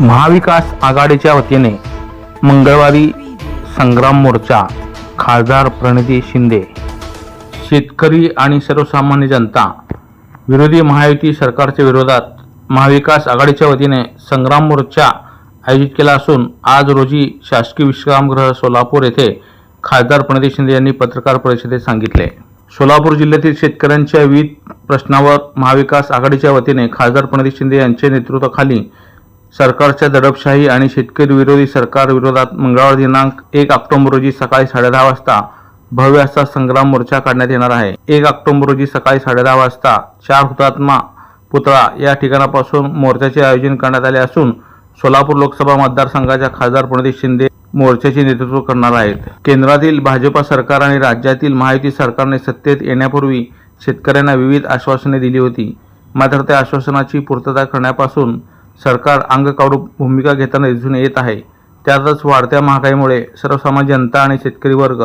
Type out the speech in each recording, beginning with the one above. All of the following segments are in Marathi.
महाविकास आघाडीच्या वतीने मंगळवारी संग्राम मोर्चा खासदार प्रणिती शिंदे शेतकरी आणि सर्वसामान्य जनता विरोधी महायुती सरकारच्या विरोधात महाविकास आघाडीच्या वतीने संग्राम मोर्चा आयोजित केला असून आज रोजी शासकीय विश्रामगृह सोलापूर येथे खासदार प्रणिती शिंदे यांनी पत्रकार परिषदेत सांगितले. सोलापूर जिल्ह्यातील शेतकऱ्यांच्या विविध प्रश्नावर महाविकास आघाडीच्या वतीने खासदार प्रणिती शिंदे यांच्या नेतृत्वाखाली सरकारच्या दडपशाही आणि शेतकरी विरोधी सरकार विरोधात मंगळवार दिनांक एक ऑक्टोबर रोजी सकाळी साडेदहा वाजता भव्य असा संग्राम मोर्चा काढण्यात येणार आहे. एक ऑक्टोबर रोजी सकाळी साडेदहा वाजता चार हुतात्मा पुतळा या ठिकाणापासून मोर्चाचे आयोजन करण्यात आले असून सोलापूर लोकसभा मतदारसंघाच्या खासदार प्रणित शिंदे मोर्चाचे नेतृत्व करणार आहेत. केंद्रातील भाजपा सरकार आणि राज्यातील महायुती सरकारने सत्तेत येण्यापूर्वी शेतकऱ्यांना विविध आश्वासने दिली होती. मात्र त्या आश्वासनाची पूर्तता करण्यापासून सरकार अंग भूमिका घेताना दिसून येत आहे. त्यातच वाढत्या महागाईमुळे सर्वसामान्य जनता आणि शेतकरी वर्ग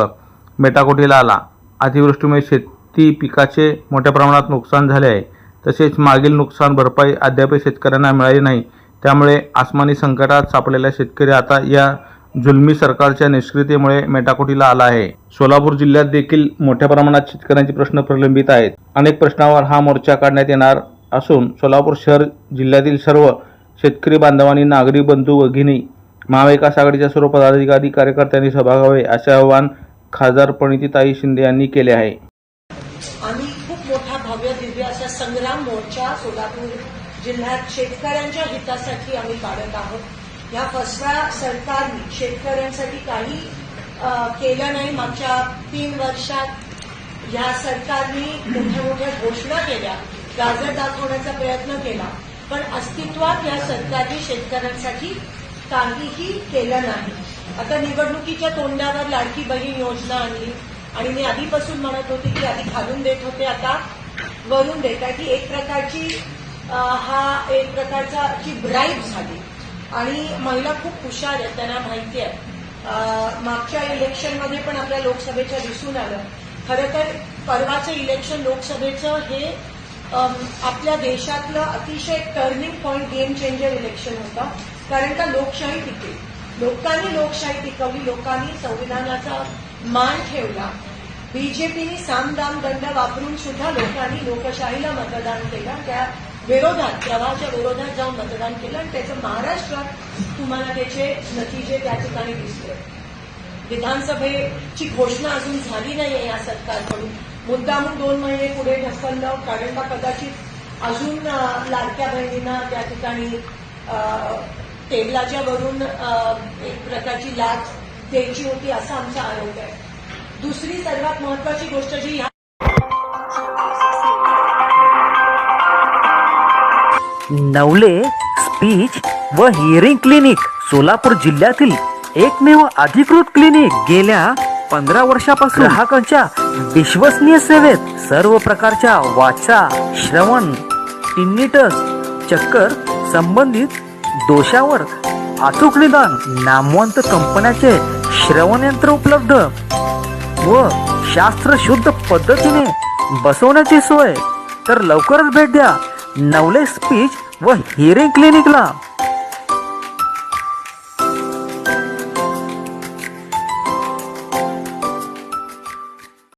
मेटाकोटीला आला. अतिवृष्टीमुळे शेती पिकाचे मोठ्या प्रमाणात नुकसान झाले आहे. तसेच मागील नुकसान भरपाई अद्याप शेतकऱ्यांना मिळाली नाही. त्यामुळे आसमानी संकटात सापडलेला शेतकरी आता या जुलमी सरकारच्या निष्क्रियतेमुळे मेटाकोटीला आला आहे. सोलापूर जिल्ह्यात देखील मोठ्या प्रमाणात शेतकऱ्यांचे प्रश्न प्रलंबित आहेत. अनेक प्रश्नावर हा मोर्चा काढण्यात येणार असून सोलापूर शहर जिल्ह्यातील सर्व शेतकरी बांधवांनी नागरी बंधू भगिनी महाविकास आघाडीच्या सर्व पदाधिकारी कार्यकर्त्यांनी सहभाग व्हावे असे आवाहन खासदार प्रणितीताई शिंदे यांनी केले आहे. आम्ही खूप मोठा भव्य दिव्य असा संग्राम मोर्चा सोलापूर जिल्ह्यात शेतकऱ्यांच्या हितासाठी आम्ही काढत आहोत. या फसव्या सरकारने शेतकऱ्यांसाठी काही केलं नाही. मागच्या तीन वर्षात या सरकारने मोठ्या मोठ्या घोषणा केल्या गाजर दाखवण्याचा प्रयत्न केला. पण अस्तित्वात या सरकारने शेतकऱ्यांसाठी काहीही केलं नाही. आता निवडणुकीच्या तोंडावर लाडकी बहीण योजना आणली आणि मी आधीपासून म्हणत होते की आधी खालून देत होते आता वरून देत आहे. की एक प्रकारची हा एक प्रकारचा ची ब्राईब झाली. आणि महिला खूप हुशार आहेत त्यांना माहिती आहे. मागच्या इलेक्शनमध्ये पण आपल्या लोकसभेच्या दिसून आलं. खरं तर परवाचं इलेक्शन लोकसभेचं हे आपल्या देशातलं अतिशय turning point game changer election होता. कारण का लोकशाही टिकली. लोकांनी लोकशाही टिकवली लोकांनी संविधानाचा मान ठेवला. बीजेपीने सामदाम दंड वापरून सुद्धा लोकांनी लोकशाहीला मतदान केलं. त्या विरोधात प्रवाहाच्या विरोधात जाऊन मतदान केलं. आणि त्याचं महाराष्ट्रात तुम्हाला त्याचे नतीजे त्या ठिकाणी दिसले विधानसभेची घोषणा अजून झाली नाहीये या सरकारकडून. मुद्दामून दोन महिने पुढे ढकललं कारण का कदाचित अजून लाडक्या बहिणींना त्या ठिकाणी टेबलाच्या वरून एक प्रकारची लाच द्यायची होती असा आमचा आरोप आहे. दुसरी सर्वात महत्वाची गोष्ट जी ह्या नवले स्पीच व हिअरिंग क्लिनिक सोलापूर जिल्ह्यातील एकमेव अधिकृत क्लिनिक गेल्या पंधरा वर्षापासून ग्राहकांच्या विश्वसनीय सेवेत सर्व प्रकारच्या वाचा श्रवण टिन्निटस चक्कर संबंधित दोषावर अचूक निदान नामवंत कंपन्याचे श्रवणयंत्र उपलब्ध व शास्त्रशुद्ध पद्धतीने बसवण्याची सोय. तर लवकरच भेट द्या नवले स्पीच व हिअरिंग क्लिनिकला.